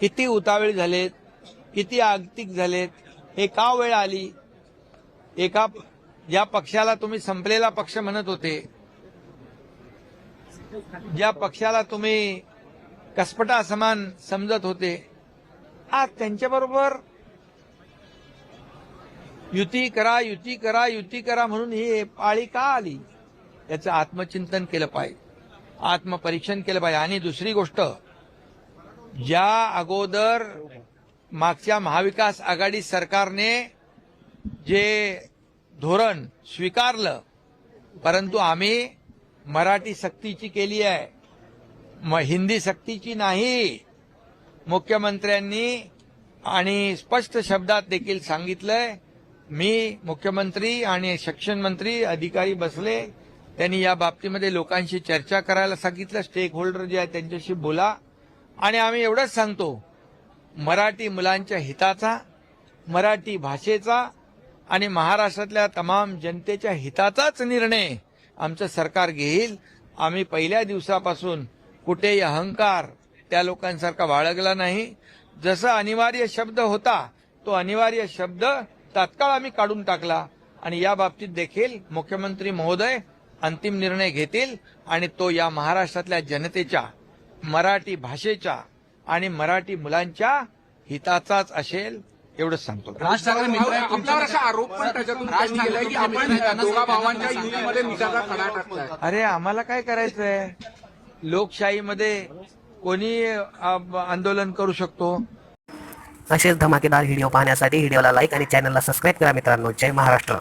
किती उतावीळ झालेत किती आगतिक झालेत हे का वेळ आली? एका ज्या पक्षाला तुम्ही संपलेला पक्ष म्हणत होते ज्या पक्षाला तुम्ही कसपटा समान समजत होते आज त्यांच्याबरोबर युती करा युती करा युती करा म्हणून ही पाळी का आली? याचं आत्मचिंतन केलं पाहिजे. आत्मपरीक्षण केलं पाहिजे. आणि दुसरी गोष्ट या अगोदर मागच्या महाविकास आघाडी सरकारने जे धोरण स्वीकारलं परंतु आम्ही मराठी सक्तीची केली आहे. म हिंदी सक्तीची नाही मुख्यमंत्र्यांनी आणि स्पष्ट शब्दात देखील सांगितलंय मी मुख्यमंत्री आणि शिक्षण मंत्री अधिकारी बसले त्यांनी या बाबतीमध्ये लोकांशी चर्चा करायला सांगितलं स्टेक होल्डर जे आहेत त्यांच्याशी बोला. आणि आम्ही एवढंच सांगतो मराठी मुलांच्या हिताचा मराठी भाषेचा आणि महाराष्ट्रातल्या तमाम जनतेच्या हिताचाच निर्णय आमचं सरकार घेईल. आम्ही पहिल्या दिवसापासून कुठेही अहंकार त्या लोकांसारखा बाळगला नाही. जसा अनिवार्य शब्द होता तो अनिवार्य शब्द तात्काळ आम्ही काढून टाकला. आणि या बाबतीत देखील मुख्यमंत्री महोदय अंतिम निर्णय घेतील आणि तो या महाराष्ट्रातल्या जनतेच्या मराठी भाषेच्या आणि मराठी मुलांच्या हिताचाच असेल एवढंच सांगतो. राज ठाकरे मित्र आपल्यावर असा आरोप पण त्याच्यातून राज केलाय की आपण दोघा भावांच्या युतीमध्ये मिठाचा खडा टाकलाय अरे आम्हाला काय करायचंय? लोकशाहीमध्ये कोणी आंदोलन करू शकतो? असेच धमाकेदार व्हिडिओ पाहण्यासाठी व्हिडिओला लाईक आणि चॅनलला सबस्क्राईब करा मित्रांनो. जय महाराष्ट्र.